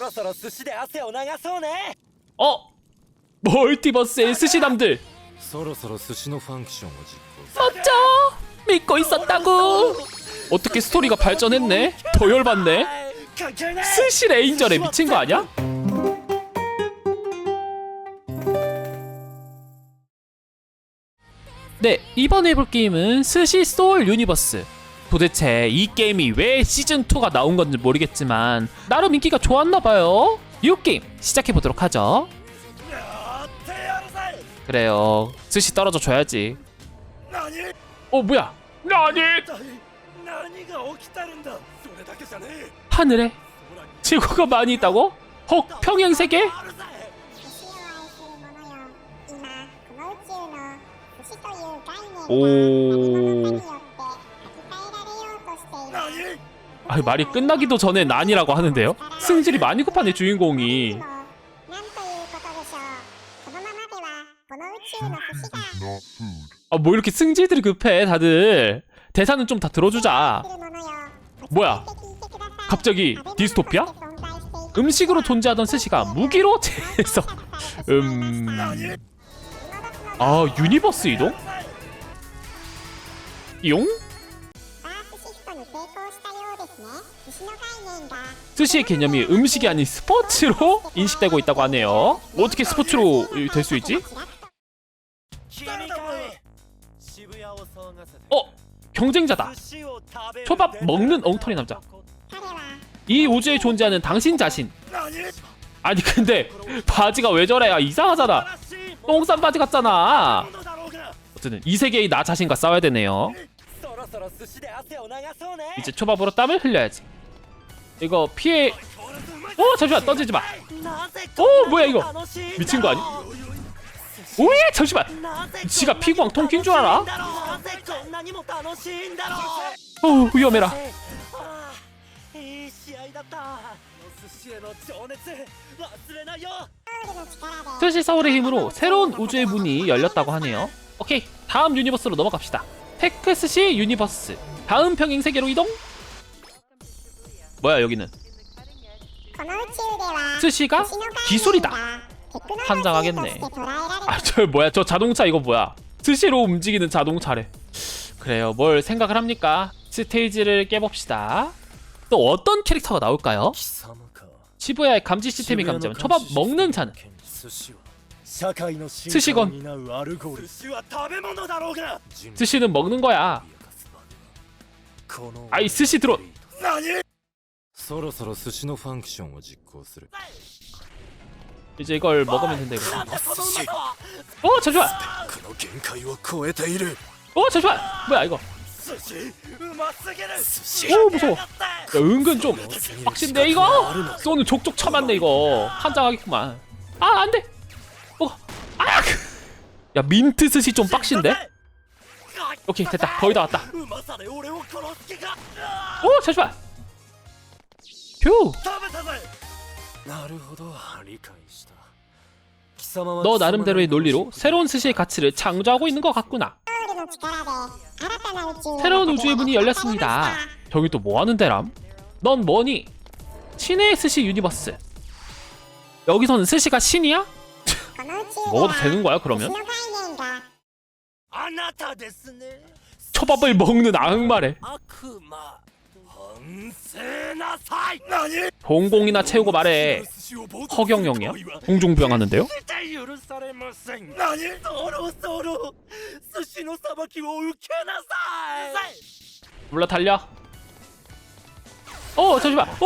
ろそろ寿司で汗を流そうね 어? 멀티버스의 스시남들 そろそろ寿司のファンクションを実行する 맞죠? 믿고 있었다고 어떻게 스토리가 발전했네? 더 열받네 関係ね 스시 레인저에 미친 거 아니야? 네, 이번에 해볼 게임은 스시 소울 유니버스. 도대체 이 게임이 왜 시즌2가 나온 건지 모르겠지만 나름 인기가 좋았나봐요. 이 게임 시작해보도록 하죠. 그래요. 스시 떨어져 줘야지. 어 뭐야? 나니? 하늘에 지구가 많이 있다고? 혹 평행 세계? 오. 아, 말이 끝나기도 전에 난이라고 하는데요? 승질이 많이 급하네 주인공이 아 뭐 이렇게 승질들이 급해 다들 대사는 좀 다 들어주자 뭐야 갑자기 디스토피아? 음식으로 존재하던 스시가 무기로 재해석 음... 아 유니버스 이동? 용? 스시의 개념이 음식이 아닌 스포츠로 인식되고 있다고 하네요. 어떻게 스포츠로 될 수 있지? 어? 경쟁자다. 초밥 먹는 엉터리 남자. 이 우주에 존재하는 당신 자신. 아니 근데 바지가 왜 저래야 이상하잖아. 똥싼 바지 같잖아. 어쨌든 이 세계의 나 자신과 싸워야 되네요. 이제 초밥으로 땀을 흘려야지 이거 피해 어 잠시만 던지지 마. 어 뭐야 이거 미친 거 아니? 오예 잠시만. 지가 피구왕 통킨 줄 알아? 어 위험해라. 스시 서울의 힘으로 새로운 우주의 문이 열렸다고 하네요. 오케이 다음 유니버스로 넘어갑시다. 테크스 시 유니버스. 다음 평행 세계로 이동. 뭐야 여기는? 스시가 기술이다. 환장하겠네. 아저 아, 뭐야 저 자동차 이거 뭐야? 스시로 움직이는 자동차래. 그래요 뭘 생각을 합니까? 스테이지를 깨봅시다. 또 어떤 캐릭터가 나올까요? 시부야의 감지 시스템이 감지하면 초밥 먹는 자는 寿司は社会の進寿司ゴン化を担うアルゴリズム寿司は食べ物だろうが 스시는 먹는 거야. この 아이 스시 들어. 何そろそろ寿司のファンクションを実行する 이제 이걸 먹으면 된다 이거. 寿司 어 잠시만. この限界を超えている 어 잠시만. 뭐야 이거? 寿司うますぎる寿오 무서워. 야 은근 좀 빡신데 이거? 쏘는 족족 쳐맞네 이거. 한장하겠구만. 아 안돼. 먹어 아! 그! 야 민트스시 좀 빡신데? 오케이 됐다. 거의 다 왔다. 오 잠시만! 휴너 나름대로의 논리로 새로운 스시의 가치를 창조하고 있는 것 같구나. 새로운 우주의 문이 열렸습니다. 저기 또 뭐하는 데람? 넌 뭐니? 신의 스시 유니버스. 여기서는 스시가 신이야? 먹어도 되는 거야 그러면? 초밥을 먹는 악마래 동공이나 채우고 말해 허경영이야? 홍종병 하는데요? 올라 달려 어 잠시만 어!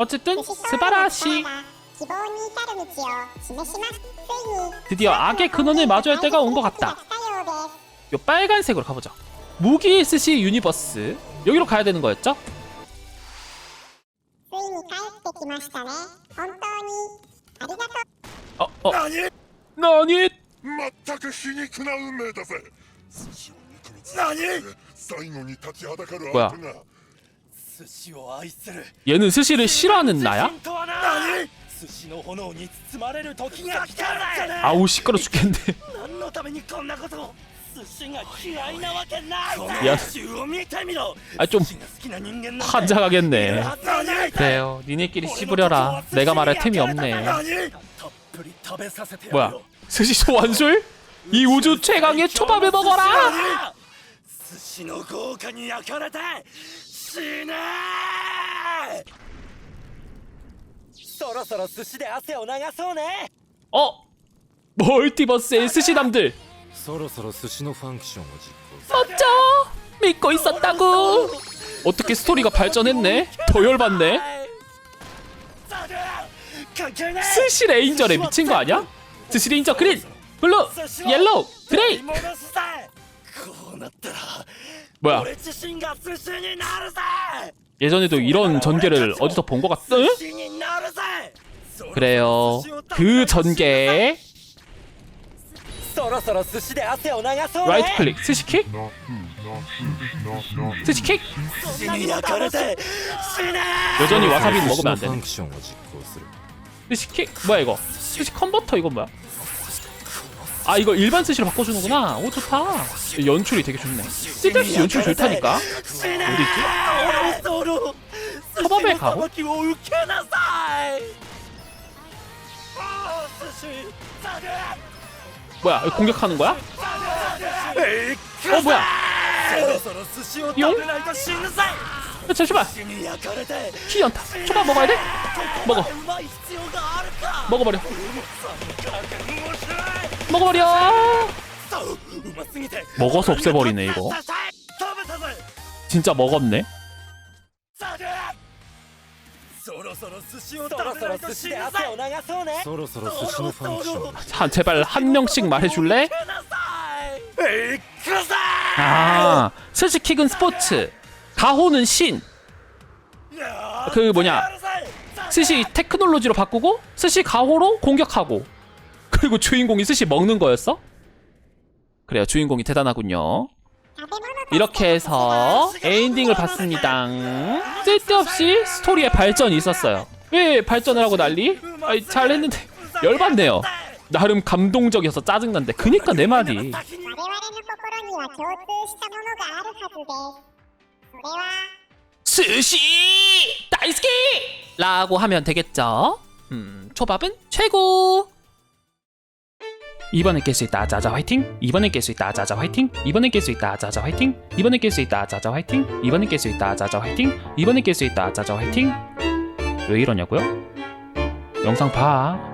어쨌든 스바라시 드디어 악의 근원을 마주할 때가 온 것 같다. 요 빨간색으로 가보자 무기 스시 유니버스. 여기로 가야 되는 거였죠? 어? 어? 나니? 그 뭐야? 얘는 스시를 싫어하는 나야? 아, 아우 시끄러 죽겠는데. 야, 아좀 환장하겠네. 그래요. 니네끼리 씹으려라. 내가 말할 틈이 없네. 뭐야? 스시 소환술? 이 우주 최강의 초밥을 먹어라. そろそろ寿司で汗を流そうね 어? 멀티버스의 스시남들 そろそろ寿司のファンクションを実行する 멋져 믿고 있었다고 어떻게 스토리가 발전했네 더 열받네 関係ね 스시 레인저래 미친 거 아니야? 스시 레인저 그린 블루 옐로우 그레이 戻すぜこうなったら 뭐야 俺自身が寿司になるぜ 예전에도 이런 전개를 어디서 본 것 같.. 응? 그래요. 그 전개. 라이트 클릭, 스시킥? 스시킥? 여전히 와사비 먹으면 안 되네. 스시킥? 뭐야 이거? 스시 컨버터 이건 뭐야? 아 이거 일반 스시로 바꿔주는구나. 오 좋다. 연출이 되게 좋네. 쓸데없이 연출 좋다니까. 어디 있지? 서버에 가고? 뭐야? 이거 공격하는 거야? 어 뭐야? 용? 야, 잠시만. 키연타. 초밥 먹어야 돼? 먹어. 먹어버려. 먹어버려. 먹어서 없애버리네 이거. 진짜 먹었네. 자, 제발 한 명씩 말해줄래? 아, 스시킥은 스포츠, 가호는 신. 그 뭐냐? 스시 테크놀로지로 바꾸고 스시 가호로 공격하고 그리고 주인공이 스시 먹는 거였어? 그래요, 주인공이 대단하군요. 아, 네, 이렇게 해서 에인딩을 봤습니다. 쓸데없이 스토리의 발전이 있었어요. 왜 발전을 하고 난리? 아이 잘했는데 열받네요. 나름 감동적이어서 짜증난데 그니까 내 말이. 스시 나이스키! 라고 하면 되겠죠. 음, 초밥은 최고! 이번에 깰 수 있다. 자자 화이팅. 이번에 깰 수 있다. 자자 화이팅. 이번에 깰 수 있다. 자자 화이팅. 이번에 깰 수 있다. 자자 화이팅. 이번에 깰 수 있다. 자자 화이팅. 이번에 깰 수 있다. 자자 화이팅. 왜 이러냐고요? 영상 봐